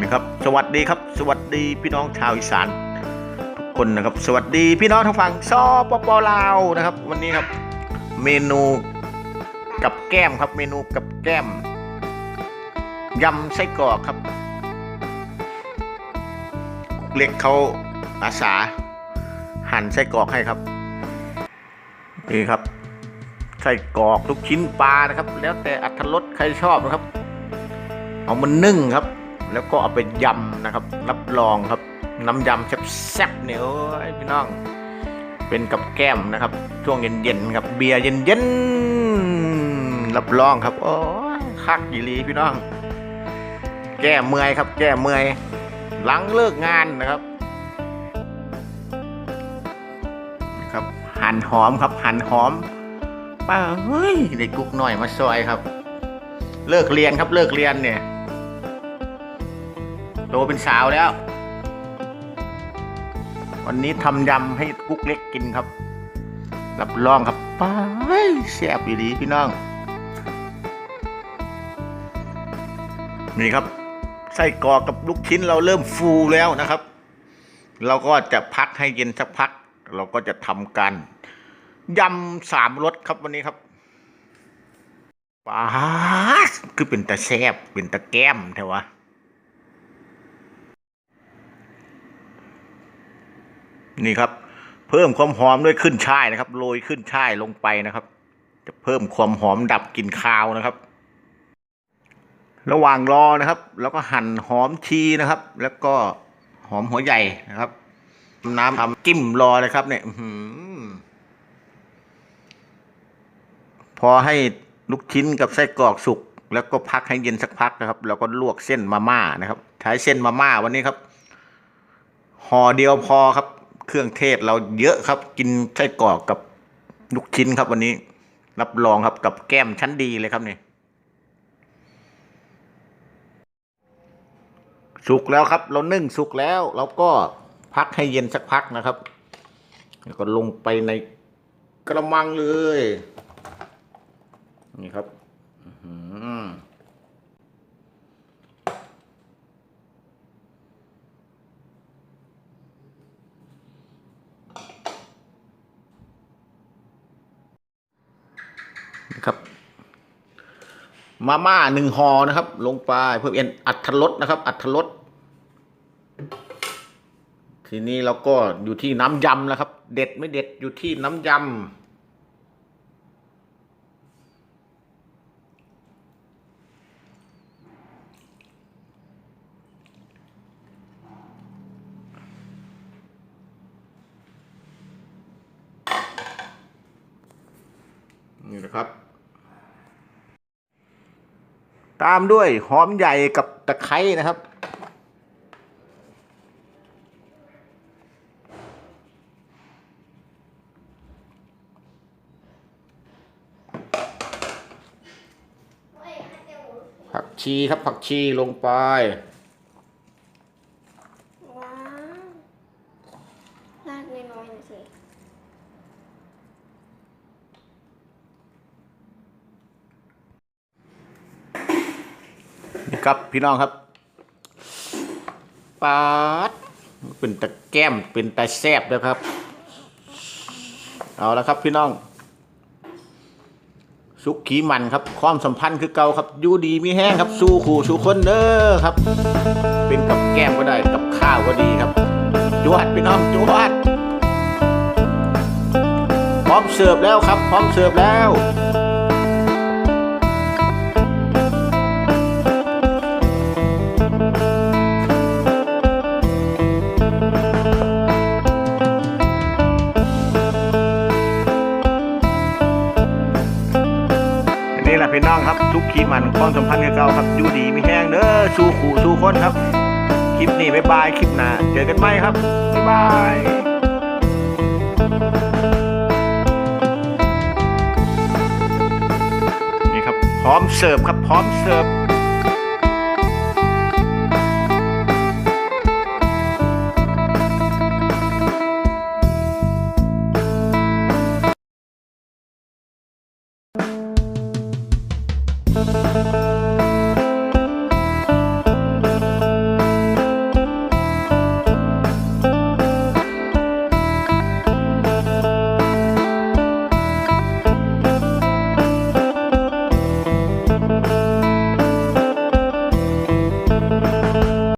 นะครับ สวัสดีครับ สวัสดีพี่น้องชาวอีสานทุกคนนะครับ สวัสดีพี่น้องทางฝั่งซอปปลาวนะครับ วันนี้ครับเมนูกับแก้มครับ เมนูกับแก้มยำไส้กรอกครับเล็กเขาอาสาหั่นไส้กรอกให้ครับนี่ครับไส้กรอกลูกชิ้นปลานะครับ แล้วแต่อัตรสใครชอบนะครับ เอามันนึ่งครับ แล้วก็เอาไปยำนะครับ รับรองครับ น้ำยำแซ่บๆเนี่ยโอ้ยพี่น้อง เป็นกับแก้มนะครับ ช่วงเย็นๆครับเบียร์เย็นๆรับรองครับ โอ้ยคักยีหลีพี่น้อง แก้เมื่อยครับ แก้เมื่อยหลังเลิกงานนะครับครับหั่นหอมครับ หั่นหอมป้าเฮ้ยได้กุ๊กหน่อยมาซอยครับ เลิกเรียนครับเลิกเรียนเนี่ย โตเป็นสาวแล้ว วันนี้ทำยำให้กุ๊กเล็กกินครับ รับรองครับป้าแซ่บอีดีพี่น้อง นี่ครับ ไส้กรอกกับลูกชิ้นเราเริ่มฟูแล้วนะครับ เราก็จะพักให้เย็นสักพัก เราก็จะทำการยำสามรสครับวันนี้ครับป้าคือเป็นตะแซบเป็นตะแก้มเถอะวะ นี่ครับ เพิ่มความหอมด้วยขึ้นช่ายนะครับโรยขึ้นช่ายลงไปนะครับ จะเพิ่มความหอมดับกลิ่นคาวนะครับ ระหว่างรอนะครับ แล้วก็หั่นหอมชีนะครับ แล้วก็หอมหัวใหญ่นะครับ น้ำทำจิ้มรอเลยครับ เนี่ยพอให้ลูกชิ้นกับไส้กรอกสุกแล้วก็พักให้เย็นสักพักนะครับ แล้วก็ลวกเส้นมาม่านะครับใช้เส้นมาม่าวันนี้ครับห่อเดียวพอครับ เครื่องเทศเราเยอะครับ กินไส้กรอกกับลูกชิ้นครับวันนี้ รับรองครับกับแก้มชั้นดีเลยครับนี่สุกแล้วครับ เรานึ่งสุกแล้ว เราก็พักให้เย็นสักพักนะครับ แล้วก็ลงไปในกระมังเลย นี่ครับ อือหือ นะครับ มาม่าหนึ่งห่อนะครับ ลงไปเพื่อเป็นอัตรสนะครับ อัตรสทีนี้เราก็อยู่ที่น้ำยำแล้วครับ เด็ดไม่เด็ดอยู่ที่น้ำยำนี่นะครับ ตามด้วยหอมใหญ่กับตะไคร้นะครับ ผักชีครับผักชีลงไป ว้าวราดน้อยๆหน่อยสิ นี่ ครับพี่น้องครับปาดเป็นตะแก้มเป็นตะแซบนะครับ เอาละครับพี่น้อง สุกขีมันครับ ความสัมพันธ์คือเก่าครับอยู่ดีมีแห้งครับ สู้ขู่สู้คนเด้อครับ เป็นกับแก้มก็ได้กับข้าวก็ดีครับจวดพี่น้องจวดพร้อมเสิร์ฟแล้วครับ พร้อมเสิร์ฟแล้ว ครับทุกขีมันความสัมพันธ์กับเก่าครับอยู่ดีมีแห้งเด้อสู้ขู่สู้คนครับ คลิปนี้บ๊ายบายคลิปหน้าเจอกันไหมครับบ๊ายบายนี่ครับพร้อมเสิร์ฟครับ พร้อมเสิร์ฟ